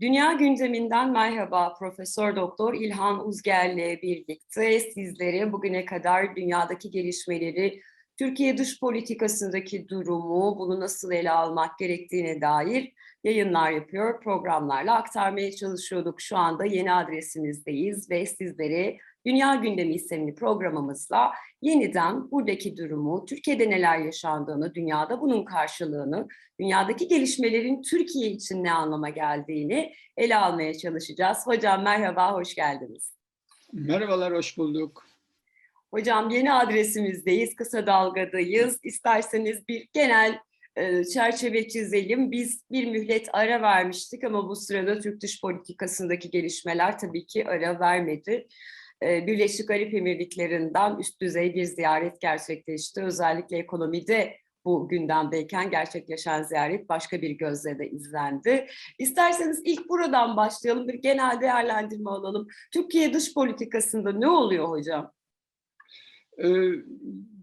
Dünya gündeminden merhaba Profesör Doktor İlhan Uzger'le birlikte sizlere bugüne kadar dünyadaki gelişmeleri, Türkiye dış politikasındaki durumu, bunu nasıl ele almak gerektiğine dair yayınlar yapıyor, programlarla aktarmaya çalışıyorduk. Şu anda yeni adresimizdeyiz ve sizlere Dünya Gündemi isimli programımızla yeniden buradaki durumu, Türkiye'de neler yaşandığını, dünyada bunun karşılığını, dünyadaki gelişmelerin Türkiye için ne anlama geldiğini ele almaya çalışacağız. Hocam merhaba, hoş geldiniz. Merhabalar, hoş bulduk. Hocam yeni adresimizdeyiz, kısa dalgadayız. İsterseniz bir genel e, çerçeve çizelim. Biz bir mühlet ara vermiştik ama bu sırada Türk dış politikasındaki gelişmeler tabii ki ara vermedi. E, Birleşik Arap Emirlikleri'nden üst düzey bir ziyaret gerçekleşti. Özellikle ekonomide bu gündemdeyken gerçekleşen ziyaret başka bir gözle de izlendi. İsterseniz ilk buradan başlayalım, bir genel değerlendirme alalım. Türkiye dış politikasında ne oluyor hocam?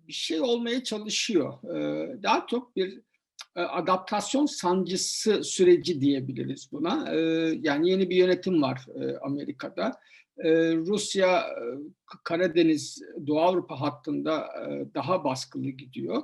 bir şey olmaya çalışıyor. Daha çok bir adaptasyon sancısı süreci diyebiliriz buna. Yani yeni bir yönetim var Amerika'da. Rusya Karadeniz Doğu Avrupa hattında daha baskılı gidiyor.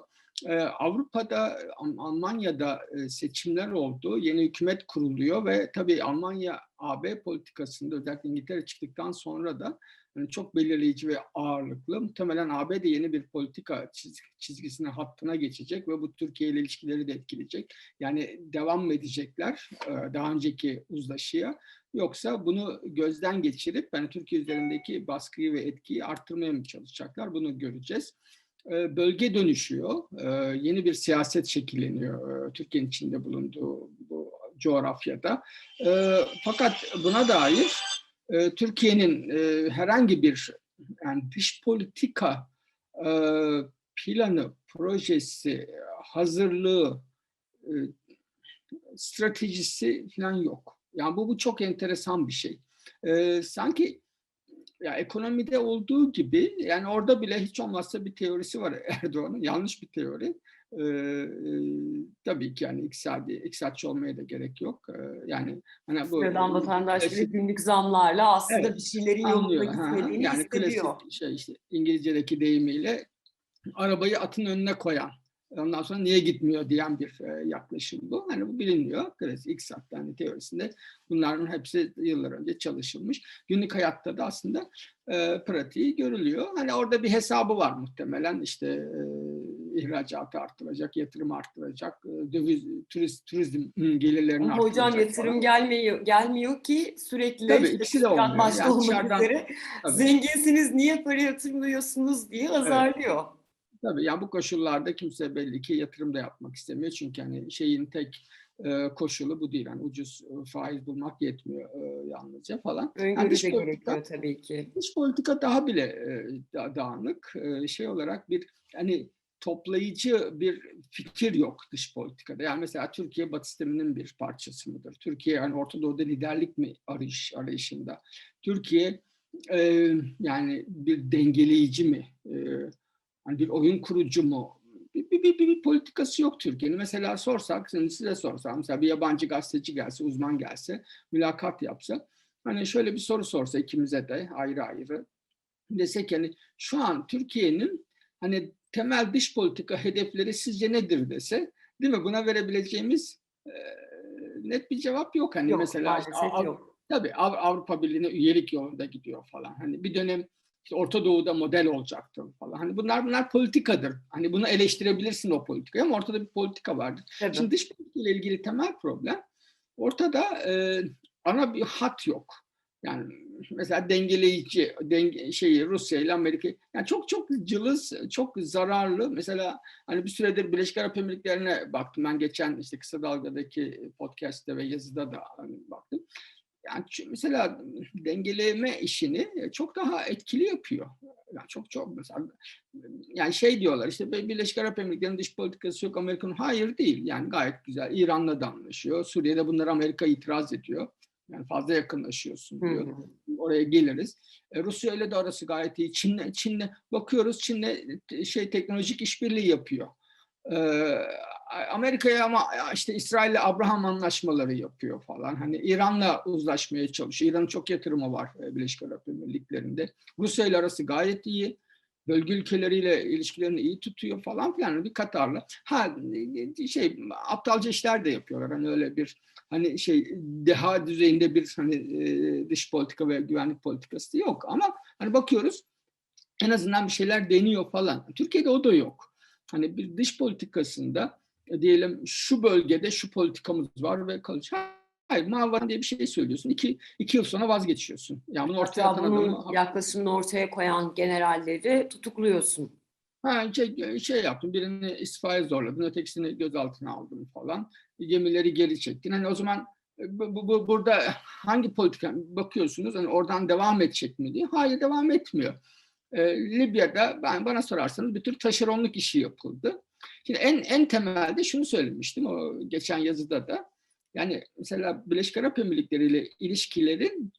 Avrupa'da, Almanya'da seçimler oldu, yeni hükümet kuruluyor ve tabii Almanya AB politikasında özellikle İngiltere çıktıktan sonra da yani çok belirleyici ve ağırlıklı. Muhtemelen AB de yeni bir politika çizgisine, hattına geçecek ve bu Türkiye ile ilişkileri de etkileyecek. Yani devam edecekler daha önceki uzlaşıya yoksa bunu gözden geçirip yani Türkiye üzerindeki baskıyı ve etkiyi arttırmaya mı çalışacaklar bunu göreceğiz bölge dönüşüyor. Yeni bir siyaset şekilleniyor Türkiye'nin içinde bulunduğu bu coğrafyada. Fakat buna dair Türkiye'nin herhangi bir yani dış politika planı, projesi, hazırlığı, stratejisi falan yok. Yani bu, bu çok enteresan bir şey. Sanki ya ekonomide olduğu gibi yani orada bile hiç olmazsa bir teorisi var Erdoğan'ın yanlış bir teori. Ee, e, tabii ki yani iktisadi, iktisatçı olmaya da gerek yok. Ee, yani hani bu Sıradan vatandaş günlük zamlarla aslında evet, bir şeylerin yolunda gitmediğini yani hissediyor. Klasik şey işte İngilizce'deki deyimiyle arabayı atın önüne koyan Ondan sonra niye gitmiyor diyen bir e, yaklaşım bu. Hani bu biliniyor. Klasik iktisat yani teorisinde bunların hepsi yıllar önce çalışılmış. Günlük hayatta da aslında e, pratiği görülüyor. Hani orada bir hesabı var muhtemelen. İşte e, ihracatı arttıracak, yatırım arttıracak, e, döviz, turist, turizm gelirlerini Ama arttıracak. Hocam yatırım falan. gelmiyor gelmiyor ki sürekli Tabii, ikisi de olmuyor. başta Yani olmak üzere Tabii. zenginsiniz niye para yatırmıyorsunuz diye azarlıyor. Tabii yani bu koşullarda kimse belli ki yatırım da yapmak istemiyor. Çünkü hani şeyin tek e, koşulu bu değil. Yani ucuz e, faiz bulmak yetmiyor e, yalnızca falan. Öngörü Yani de dış politika- gerekiyor tabii ki. Dış politika daha bile e, da- dağınık. E, şey olarak bir hani toplayıcı bir fikir yok dış politikada. Yani mesela Türkiye Batı sisteminin bir parçası mıdır? Türkiye yani Orta Doğu'da liderlik mi arayış arayışında? Türkiye e, yani bir dengeleyici mi? E, hani bir oyun kurucu mu? Bir, bir, bir, bir, bir politikası yok Türkiye'nin. Mesela sorsak, şimdi size sorsam, mesela bir yabancı gazeteci gelse, uzman gelse, mülakat yapsa, hani şöyle bir soru sorsa ikimize de ayrı ayrı, desek yani şu an Türkiye'nin hani temel dış politika hedefleri sizce nedir dese, değil mi? Buna verebileceğimiz e, net bir cevap yok. Hani Yok mesela işte Av- yok. Tabii Av- Avrupa Birliği'ne üyelik yolunda gidiyor falan. Hani bir dönem işte Orta Doğu'da model olacaktır falan. Hani bunlar bunlar politikadır. Hani bunu eleştirebilirsin o politikayı ama ortada bir politika vardır. Tabii. Şimdi dış politika ile ilgili temel problem ortada e, ana bir hat yok. Yani mesela dengeleyici denge, şeyi Rusya ile Amerika yani çok çok cılız, çok zararlı. Mesela hani bir süredir Birleşik Arap Emirlikleri'ne baktım. Ben geçen işte kısa dalgadaki podcast'te ve yazıda da hani baktım. Yani mesela dengeleme işini çok daha etkili yapıyor. Yani çok çok mesela yani şey diyorlar işte Birleşik Arap Emirlikleri'nin dış politikası yok Amerika'nın hayır değil. Yani gayet güzel. İran'la da anlaşıyor. Suriye'de bunlar Amerika itiraz ediyor. Yani fazla yakınlaşıyorsun Hı diyor. hı. Oraya geliriz. E, Rusya ile de arası gayet iyi. Çin'le Çin'le bakıyoruz Çin'le şey teknolojik işbirliği yapıyor. E, Amerika'ya ama işte İsrail'le Abraham anlaşmaları yapıyor falan. Hani İran'la uzlaşmaya çalışıyor. İran'ın çok yatırımı var e, Birleşik Arap Emirlikleri'nde. Rusya ile arası gayet iyi. Bölge ülkeleriyle ilişkilerini iyi tutuyor falan filan. Bir Katar'la. Ha şey aptalca işler de yapıyorlar. Hani öyle bir hani şey deha düzeyinde bir hani e, dış politika ve güvenlik politikası yok. Ama hani bakıyoruz en azından bir şeyler deniyor falan. Türkiye'de o da yok. Hani bir dış politikasında e, diyelim şu bölgede şu politikamız var ve kalıcı. Hayır, Mavan diye bir şey söylüyorsun. İki, iki yıl sonra vazgeçiyorsun. Yani bunu ortaya Hatta atan bunun adamı... yaklaşımını ortaya koyan generalleri tutukluyorsun. Ha, şey, şey yaptım, birini istifaya zorladın, ötekisini gözaltına aldın falan. Gemileri geri çektin. Hani o zaman e, bu, bu, bu- burada hangi politika bakıyorsunuz? Hani oradan devam edecek mi diye. Hayır devam etmiyor. Ee, Libya'da ben bana sorarsanız bir tür taşeronluk işi yapıldı. Şimdi en en temelde şunu söylemiştim o geçen yazıda da. Yani mesela Birleşik Arap Emirlikleri ile ilişkilerin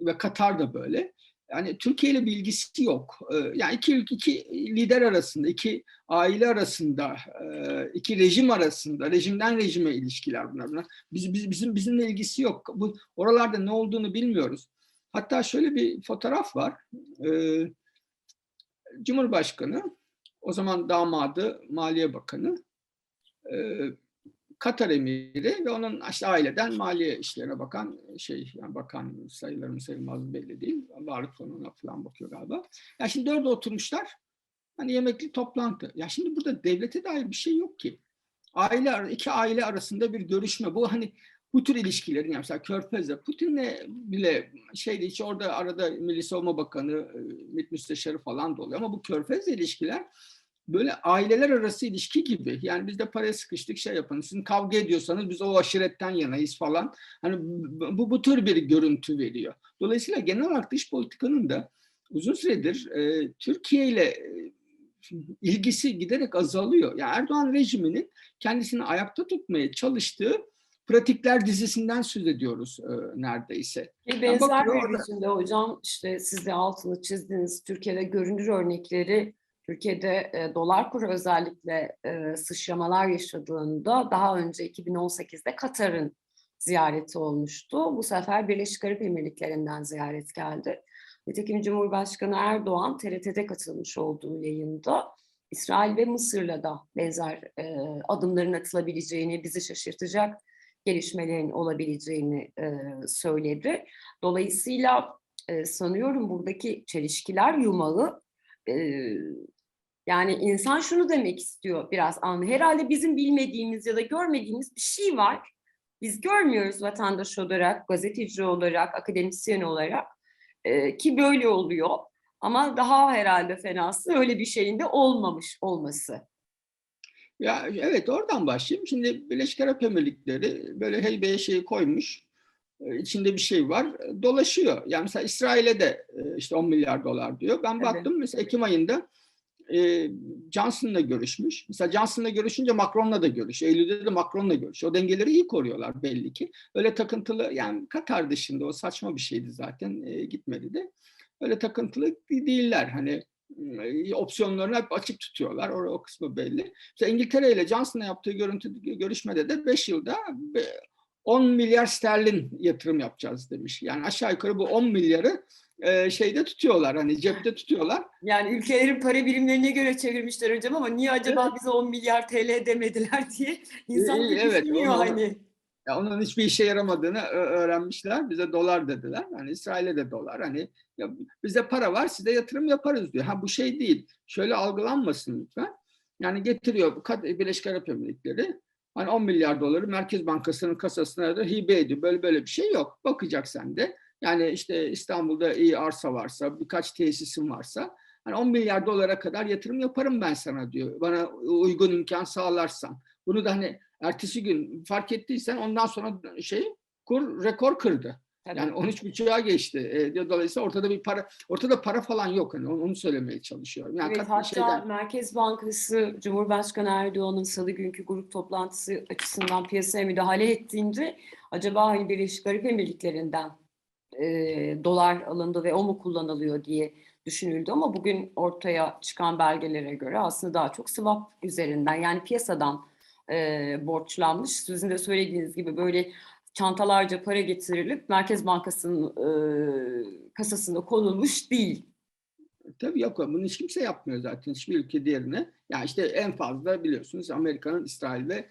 ve Katar da böyle. Yani Türkiye ile bir ilgisi yok. Ee, Yani iki, iki lider arasında, iki aile arasında, e, iki rejim arasında, rejimden rejime ilişkiler bunlar. bunlar. Biz, biz, bizim bizimle ilgisi yok. Bu oralarda ne olduğunu bilmiyoruz. Hatta şöyle bir fotoğraf var. Ee, Cumhurbaşkanı, o zaman damadı Maliye Bakanı, e, Katar emiri ve onun işte aileden maliye işlerine bakan şey yani bakan sayılır mı sayılmaz belli değil. Varlık fonuna falan bakıyor galiba. Ya şimdi dörde oturmuşlar. Hani yemekli toplantı. Ya şimdi burada devlete dair bir şey yok ki. Aile iki aile arasında bir görüşme. Bu hani bu tür ilişkilerin yani mesela Körfez'de Putin'le bile şeyde hiç orada arada Milli Savunma Bakanı, e, MİT Müsteşarı falan da oluyor ama bu Körfez'le ilişkiler böyle aileler arası ilişki gibi. Yani biz de paraya sıkıştık şey yapın. Sizin kavga ediyorsanız biz o aşiretten yanayız falan. Hani bu, bu tür bir görüntü veriyor. Dolayısıyla genel olarak dış politikanın da uzun süredir e, Türkiye ile e, ilgisi giderek azalıyor. Yani Erdoğan rejiminin kendisini ayakta tutmaya çalıştığı pratikler dizisinden söz ediyoruz e, neredeyse. Bir benzer bakıyor bir orada- biçimde hocam işte siz de altını çizdiniz. Türkiye'de görünür örnekleri Türkiye'de e, dolar kuru özellikle e, sıçramalar yaşadığında daha önce 2018'de Katar'ın ziyareti olmuştu. Bu sefer Birleşik Arap Emirlikleri'nden ziyaret geldi. Nitekim Cumhurbaşkanı Erdoğan TRT'de katılmış olduğu yayında İsrail ve Mısır'la da benzer e, adımların atılabileceğini, bizi şaşırtacak gelişmelerin olabileceğini e, söyledi. Dolayısıyla e, sanıyorum buradaki çelişkiler yumağı e, yani insan şunu demek istiyor biraz anlı. Herhalde bizim bilmediğimiz ya da görmediğimiz bir şey var. Biz görmüyoruz vatandaş olarak, gazeteci olarak, akademisyen olarak e, ki böyle oluyor. Ama daha herhalde fenası öyle bir şeyin de olmamış olması. Ya evet oradan başlayayım. Şimdi Birleşik Arap Emirlikleri böyle heybeye şeyi koymuş. Ee, içinde bir şey var. e, Dolaşıyor. Yani mesela İsrail'e de e, işte 10 milyar dolar diyor. Ben Evet. baktım mesela Ekim ayında e, Johnson'la görüşmüş. Mesela Johnson'la görüşünce Macron'la da görüş. Eylül'de de Macron'la görüş. O dengeleri iyi koruyorlar belli ki. Öyle takıntılı yani Katar dışında o saçma bir şeydi zaten. e, gitmedi de. Öyle takıntılı değiller. Hani e, opsiyonlarını hep açık tutuyorlar. O, o kısmı belli. İşte İngiltere ile Johnson'la yaptığı görüntü, görüşmede de 5 yılda be- 10 milyar sterlin yatırım yapacağız demiş. Yani aşağı yukarı bu 10 milyarı e, şeyde tutuyorlar hani cepte tutuyorlar. Yani ülkelerin para birimlerine göre çevirmişler hocam ama niye acaba bize 10 milyar TL demediler diye insan İyi, bir evet, düşünüyor onu- hani. Ya onun hiçbir işe yaramadığını öğrenmişler. Bize dolar dediler. Hani İsrail'e de dolar. Hani ya bize para var, size yatırım yaparız diyor. Ha bu şey değil. Şöyle algılanmasın lütfen. Yani getiriyor Birleşik Arap Emirlikleri. Hani 10 milyar doları Merkez Bankası'nın kasasına da hibe ediyor. Böyle böyle bir şey yok. Bakacak sen de. Yani işte İstanbul'da iyi arsa varsa, birkaç tesisin varsa hani 10 milyar dolara kadar yatırım yaparım ben sana diyor. Bana uygun imkan sağlarsan. Bunu da hani ertesi gün fark ettiysen ondan sonra şey kur rekor kırdı. Yani 13.5'a geçti. E, dolayısıyla ortada bir para ortada para falan yok hani onu, onu söylemeye çalışıyorum. Yani Evet, hatta şeyden- Merkez Bankası Cumhurbaşkanı Erdoğan'ın salı günkü grup toplantısı açısından piyasaya müdahale ettiğinde acaba hani Birleşik Arap Emirlikleri'nden e, dolar alındı ve o mu kullanılıyor diye düşünüldü ama bugün ortaya çıkan belgelere göre aslında daha çok swap üzerinden yani piyasadan e, borçlanmış. Sizin de söylediğiniz gibi böyle çantalarca para getirilip Merkez Bankası'nın e, kasasında konulmuş değil. Tabii yok bunu hiç kimse yapmıyor zaten hiçbir ülke diğerine. Yani işte en fazla biliyorsunuz Amerika'nın İsrail ve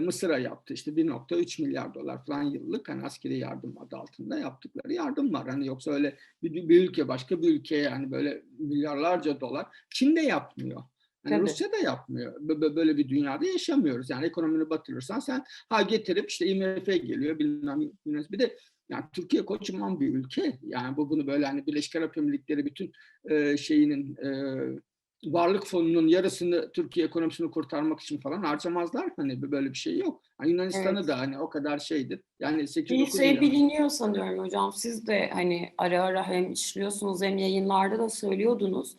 Mısır'a yaptı. İşte 1.3 milyar dolar falan yıllık hani askeri yardım adı altında yaptıkları yardım var. Hani yoksa öyle bir, bir ülke başka bir ülkeye yani böyle milyarlarca dolar. Çin de yapmıyor. Yani. Rusya da yapmıyor. Bö- bö- Böyle bir dünyada yaşamıyoruz. Yani ekonomini batırırsan sen ha getirip işte IMF geliyor bilmem. Bir de yani Türkiye kocaman bir ülke. Yani bu bunu böyle hani Birleşik Arap Emirlikleri bütün e, şeyinin e, varlık fonunun yarısını Türkiye ekonomisini kurtarmak için falan harcamazlar. Hani böyle bir şey yok. Hani Yunanistan'ı Evet. da hani o kadar şeydir. Yani Bir 8-9 şey biliniyor sanıyorum hocam. Siz de hani ara ara hem işliyorsunuz hem yayınlarda da söylüyordunuz.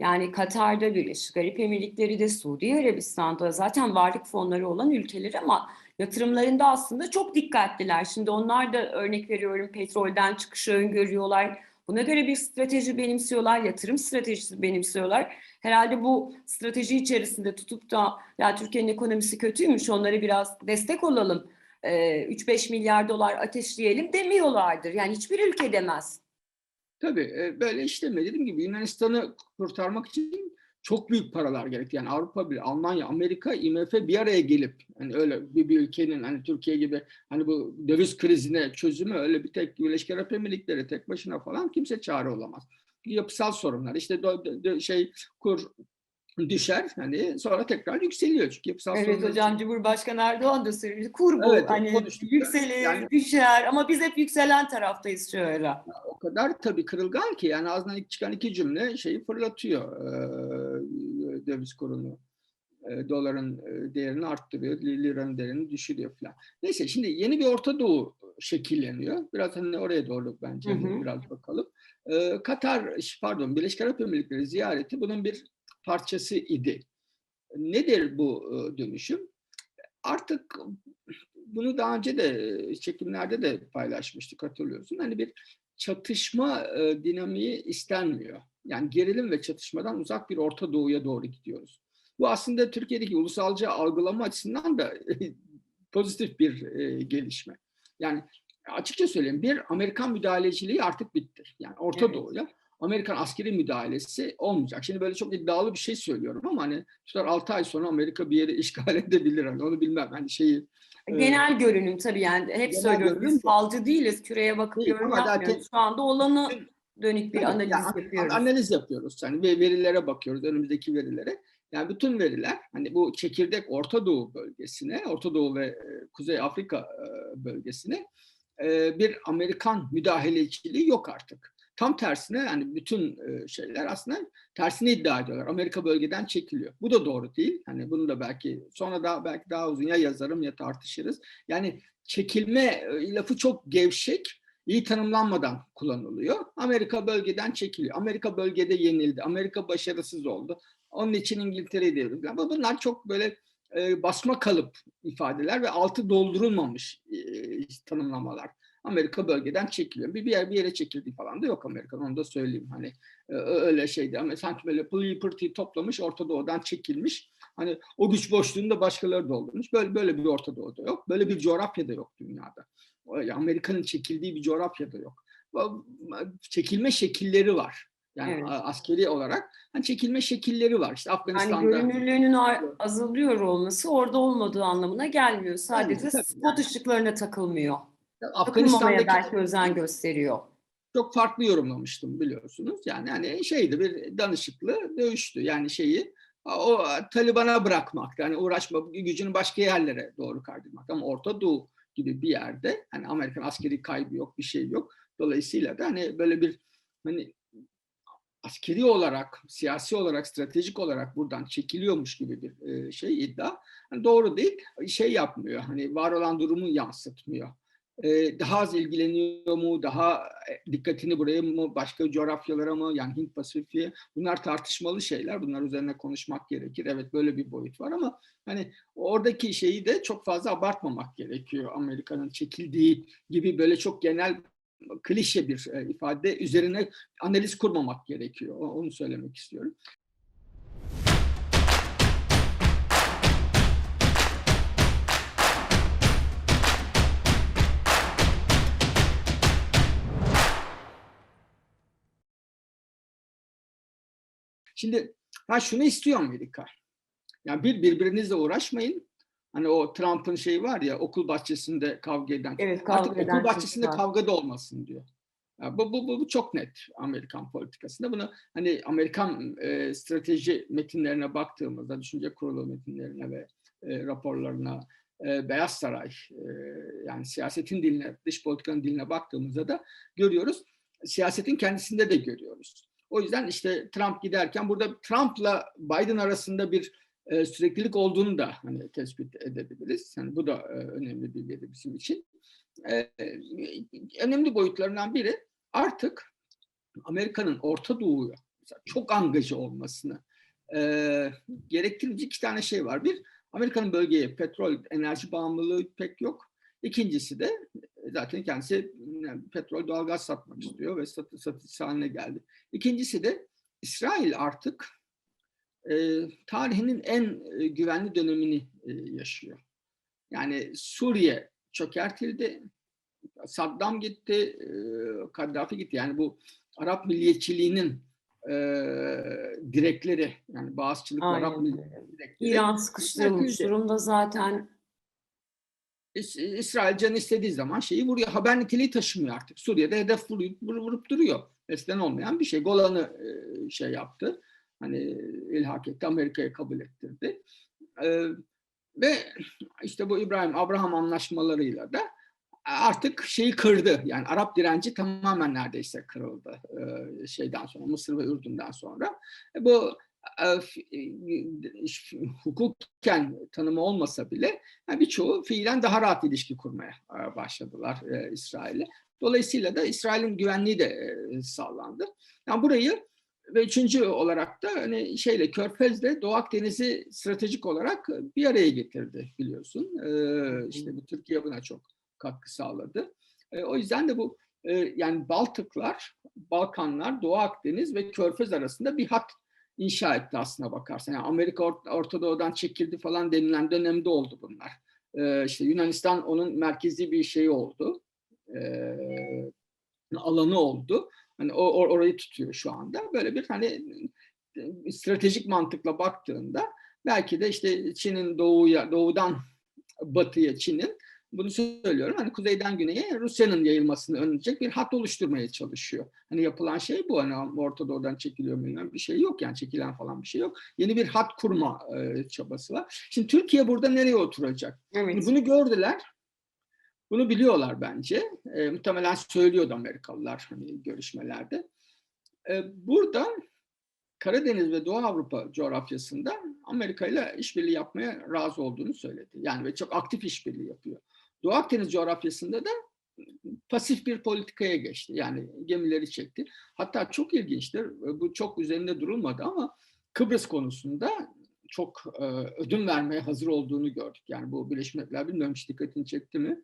Yani Katar'da Birleşik Arap Emirlikleri de Suudi Arabistan'da zaten varlık fonları olan ülkeler ama yatırımlarında aslında çok dikkatliler. Şimdi onlar da örnek veriyorum petrolden çıkışı öngörüyorlar. Buna göre bir strateji benimsiyorlar, yatırım stratejisi benimsiyorlar. Herhalde bu strateji içerisinde tutup da ya Türkiye'nin ekonomisi kötüymüş onlara biraz destek olalım. e, 3-5 milyar dolar ateşleyelim demiyorlardır. Yani hiçbir ülke demez. Tabii e, böyle işlemiyor. Dediğim gibi Yunanistan'ı kurtarmak için çok büyük paralar gerekti. Yani Avrupa bile, Almanya, Amerika, IMF bir araya gelip hani öyle bir, bir ülkenin hani Türkiye gibi hani bu döviz krizine çözümü öyle bir tek Birleşik Arap Emirlikleri tek başına falan kimse çare olamaz. Yapısal sorunlar işte do- do- şey kur düşer hani sonra tekrar yükseliyor çünkü yapısal Evet sorunlar hocam Cumhurbaşkanı Erdoğan da söylüyor. Kur bu Evet, hani yükselir, Yani- düşer ama biz hep yükselen taraftayız şu ara. o kadar tabii kırılgan ki yani ağzından ilk çıkan iki cümle şeyi fırlatıyor eee döviz kurunu. Eee, doların değerini arttırıyor, li- liranın değerini düşürüyor falan. Neyse şimdi yeni bir Orta Doğu şekilleniyor. Biraz hani oraya doğru bence Hı hı. biraz bakalım. Eee, Katar, pardon Birleşik Arap Emirlikleri ziyareti bunun bir parçası idi. Nedir bu eee, dönüşüm? Artık bunu daha önce de e, çekimlerde de paylaşmıştık hatırlıyorsun. Hani bir çatışma e, dinamiği istenmiyor. Yani gerilim ve çatışmadan uzak bir Orta Doğu'ya doğru gidiyoruz. Bu aslında Türkiye'deki ulusalcı algılama açısından da pozitif bir e, gelişme. Yani açıkça söyleyeyim bir Amerikan müdahaleciliği artık bitti. Yani Orta Evet. Doğu'ya Amerikan askeri müdahalesi olmayacak. Şimdi böyle çok iddialı bir şey söylüyorum ama hani tutar 6 ay sonra Amerika bir yeri işgal edebilir. Hani onu bilmem. Hani şeyi e, Genel görünüm tabii yani hep görünüm biz falcı değiliz. Küreye bakıp Değil, yorum yapmıyoruz. zaten- Şu anda olanı dönük bir analiz yani an- yapıyoruz. Analiz yapıyoruz. Yani ve verilere bakıyoruz, önümüzdeki verilere. Yani bütün veriler hani bu çekirdek Orta Doğu bölgesine, Orta Doğu ve e, Kuzey Afrika e, bölgesine e, bir Amerikan müdahaleciliği yok artık. Tam tersine yani bütün e, şeyler aslında tersini iddia ediyorlar. Amerika bölgeden çekiliyor. Bu da doğru değil. Hani bunu da belki sonra da belki daha uzun ya yazarım ya tartışırız. Yani çekilme e, lafı çok gevşek iyi tanımlanmadan kullanılıyor. Amerika bölgeden çekiliyor. Amerika bölgede yenildi. Amerika başarısız oldu. Onun için İngiltere'yi devirdi. Ama bunlar çok böyle e, basma kalıp ifadeler ve altı doldurulmamış tanımlamalar. Amerika bölgeden çekiliyor. Bir, bir, yer, bir yere çekildiği falan da yok Amerika'nın onu da söyleyeyim. Hani e, öyle şeydi ama sanki böyle pırtıyı toplamış Orta Doğu'dan çekilmiş. Hani o güç boşluğunu da başkaları doldurmuş. Böyle böyle bir Orta Doğu'da yok. Böyle bir coğrafyada yok dünyada. Amerika'nın çekildiği bir coğrafyada yok. Çekilme şekilleri var. Yani Evet. askeri olarak hani çekilme şekilleri var. İşte Yani Afganistan'da görünürlüğünün ar- azalıyor olması orada olmadığı anlamına gelmiyor. Sadece tabii, spot yani. ışıklarına takılmıyor. Afganistan'daki belki özen gösteriyor. çok farklı yorumlamıştım biliyorsunuz. Yani hani şeydi bir danışıklı dövüştü. Yani şeyi o Taliban'a bırakmak, yani uğraşma gücünü başka yerlere doğru kaydırmak. Ama Orta Doğu gibi bir yerde hani Amerikan askeri kaybı yok, bir şey yok. Dolayısıyla da hani böyle bir hani askeri olarak, siyasi olarak, stratejik olarak buradan çekiliyormuş gibi bir e, şey iddia. Hani doğru değil. Şey yapmıyor. Hani var olan durumu yansıtmıyor. E, daha az ilgileniyor mu? Daha e, dikkatini buraya mı? Başka coğrafyalara mı? Yani Hint Pasifik'e. Bunlar tartışmalı şeyler. Bunlar üzerine konuşmak gerekir. Evet böyle bir boyut var ama hani oradaki şeyi de çok fazla abartmamak gerekiyor. Amerika'nın çekildiği gibi böyle çok genel klişe bir e, ifade üzerine analiz kurmamak gerekiyor. Onu söylemek istiyorum. Şimdi ha şunu istiyor Amerika. Yani bir birbirinizle uğraşmayın. Hani o Trump'ın şeyi var ya okul bahçesinde kavga eden. Evet, kavga Artık eden okul bahçesinde çocuklar. kavga da olmasın diyor. Ya bu, bu, bu, bu çok net Amerikan politikasında. Bunu hani Amerikan e, strateji metinlerine baktığımızda, düşünce kurulu metinlerine ve e, raporlarına, e, Beyaz Saray e, yani siyasetin diline, dış politikanın diline baktığımızda da görüyoruz. Siyasetin kendisinde de görüyoruz. O yüzden işte Trump giderken burada Trump'la Biden arasında bir e, süreklilik olduğunu da hani tespit edebiliriz. Yani bu da e, önemli bir veri bizim için. E, önemli boyutlarından biri artık Amerika'nın Orta Doğu'ya çok angaja olmasını e, gerektirici iki tane şey var. Bir, Amerika'nın bölgeye petrol, enerji bağımlılığı pek yok. İkincisi de zaten kendisi yani petrol, doğalgaz satmak istiyor ve satı, satıcısı haline geldi. İkincisi de İsrail artık e, tarihinin en e, güvenli dönemini e, yaşıyor. Yani Suriye çökertildi, Saddam gitti, e, Kaddafi gitti. Yani bu Arap milliyetçiliğinin e, direkleri, yani bağızçılık Aynen Arap milliyetçiliğinin direkleri. İran sıkıştırılmış durumda zaten. İs- İsrail canı istediği zaman şeyi vuruyor. Haber niteliği taşımıyor artık. Suriye'de hedef vurup, vurup, duruyor. Eskiden olmayan bir şey. Golan'ı e, şey yaptı. Hani ilhak etti. Amerika'ya kabul ettirdi. E, ve işte bu İbrahim Abraham anlaşmalarıyla da artık şeyi kırdı. Yani Arap direnci tamamen neredeyse kırıldı e, şeyden sonra Mısır ve Ürdün'den sonra. E, bu e, e, hukuken tanımı olmasa bile yani birçoğu fiilen daha rahat ilişki kurmaya başladılar e, İsrail'le. Dolayısıyla da İsrail'in güvenliği de sağlandı. Yani burayı ve üçüncü olarak da hani şeyle Körfez'le Doğu Akdeniz'i stratejik olarak bir araya getirdi biliyorsun. E, işte bu Türkiye buna çok katkı sağladı. O yüzden de bu e, yani Baltıklar, Balkanlar, Doğu Akdeniz ve Körfez arasında bir hat inşa etti aslına bakarsan. Yani Amerika Or- Orta Doğu'dan çekildi falan denilen dönemde oldu bunlar. E, işte Yunanistan onun merkezi bir şeyi oldu. E, alanı oldu. Hani o or- orayı tutuyor şu anda. Böyle bir hani e, stratejik mantıkla baktığında belki de işte Çin'in doğuya doğudan batıya Çin'in bunu söylüyorum. Hani kuzeyden güneye Rusya'nın yayılmasını önleyecek bir hat oluşturmaya çalışıyor. Hani yapılan şey bu. Hani Orta Doğu'dan çekiliyor bilmem bir şey yok yani çekilen falan bir şey yok. Yeni bir hat kurma e, çabası var. Şimdi Türkiye burada nereye oturacak? Evet. Şimdi bunu gördüler. Bunu biliyorlar bence. E, muhtemelen söylüyordu Amerikalılar hani görüşmelerde. E, burada Karadeniz ve Doğu Avrupa coğrafyasında Amerika ile işbirliği yapmaya razı olduğunu söyledi. Yani ve çok aktif işbirliği yapıyor. Doğu Akdeniz coğrafyasında da pasif bir politikaya geçti. Yani gemileri çekti. Hatta çok ilginçtir. Bu çok üzerinde durulmadı ama Kıbrıs konusunda çok e, ödün vermeye hazır olduğunu gördük. Yani bu Birleşmiş Milletler bilmiyorum hiç dikkatini çekti mi?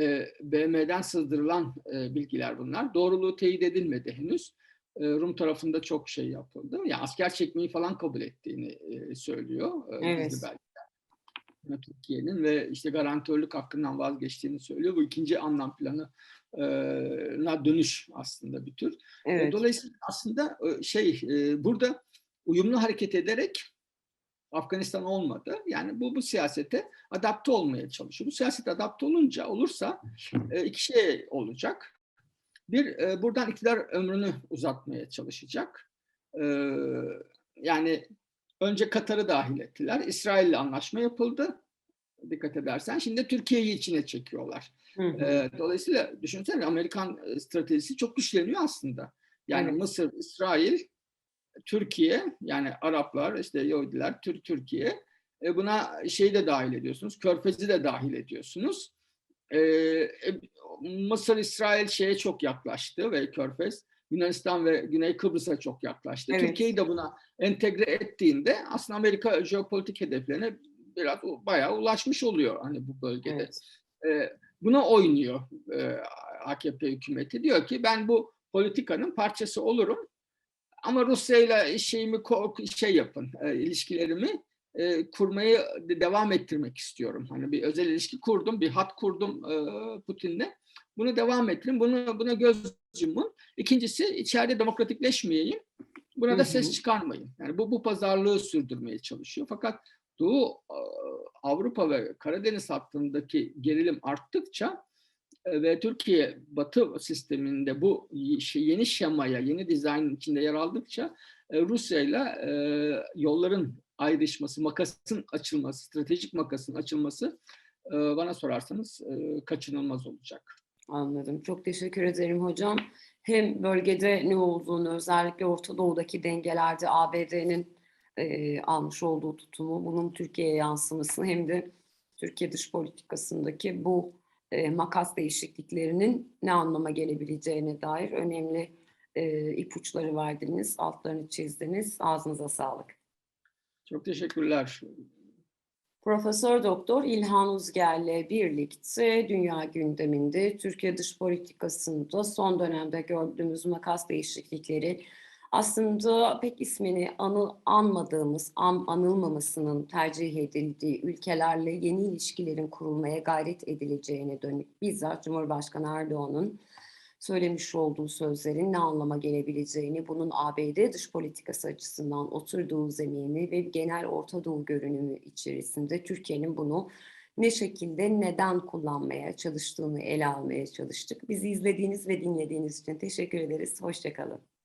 E, BM'den sızdırılan e, bilgiler bunlar. Doğruluğu teyit edilmedi henüz. E, Rum tarafında çok şey yapıldı. Yani asker çekmeyi falan kabul ettiğini e, söylüyor. e, Evet. Türkiye'nin ve işte garantörlük hakkından vazgeçtiğini söylüyor. Bu ikinci anlam planına dönüş aslında bir tür. E, Evet. Dolayısıyla aslında e, şey e, burada uyumlu hareket ederek Afganistan olmadı. Yani bu bu siyasete adapte olmaya çalışıyor. Bu siyasete adapte olunca olursa iki şey olacak. Bir buradan iktidar ömrünü uzatmaya çalışacak. Yani önce Katar'ı dahil ettiler. İsrail'le anlaşma yapıldı. Dikkat edersen. Şimdi Türkiye'yi içine çekiyorlar. Hı hı. E, dolayısıyla düşünsene Amerikan stratejisi çok güçleniyor aslında. Yani Evet. Mısır, İsrail, Türkiye yani Araplar işte Yahudiler, Tür Türkiye e, buna şeyi de dahil ediyorsunuz. Körfez'i de dahil ediyorsunuz. E, e, Mısır, İsrail şeye çok yaklaştı ve Körfez Yunanistan ve Güney Kıbrıs'a çok yaklaştı. Evet. Türkiye'yi de buna entegre ettiğinde aslında Amerika jeopolitik hedeflerine biraz bayağı ulaşmış oluyor hani bu bölgede. Evet. E, buna oynuyor e, AKP hükümeti. Diyor ki ben bu politikanın parçası olurum ama Rusya ile şeyimi şey yapın, e, ilişkilerimi e, kurmayı de- devam ettirmek istiyorum. Hani bir özel ilişki kurdum, bir hat kurdum e, Putin'le. Bunu devam ettirin, bunu buna göz yumun. İkincisi içeride demokratikleşmeyeyim. Buna da hı. ses çıkarmayın. Yani bu bu pazarlığı sürdürmeye çalışıyor. Fakat Doğu e, Avrupa ve Karadeniz hattındaki gerilim arttıkça e, ve Türkiye Batı sisteminde bu yeni şemaya, yeni dizaynın içinde yer aldıkça e, Rusya ile yolların ayrışması, makasın açılması, stratejik makasın açılması bana sorarsanız kaçınılmaz olacak. Anladım. Çok teşekkür ederim hocam. Hem bölgede ne olduğunu, özellikle Orta Doğu'daki dengelerde ABD'nin e, almış olduğu tutumu, bunun Türkiye'ye yansımasını hem de Türkiye dış politikasındaki bu e, makas değişikliklerinin ne anlama gelebileceğine dair önemli e, ipuçları verdiniz, altlarını çizdiniz. Ağzınıza sağlık. Çok teşekkürler. Profesör Doktor İlhan Uzger'le birlikte dünya gündeminde Türkiye dış politikasında son dönemde gördüğümüz makas değişiklikleri aslında pek ismini anı, anmadığımız, an, anılmamasının tercih edildiği ülkelerle yeni ilişkilerin kurulmaya gayret edileceğine dönük bizzat Cumhurbaşkanı Erdoğan'ın söylemiş olduğu sözlerin ne anlama gelebileceğini, bunun ABD dış politikası açısından oturduğu zemini ve genel Orta Doğu görünümü içerisinde Türkiye'nin bunu ne şekilde, neden kullanmaya çalıştığını ele almaya çalıştık. Bizi izlediğiniz ve dinlediğiniz için teşekkür ederiz. Hoşçakalın.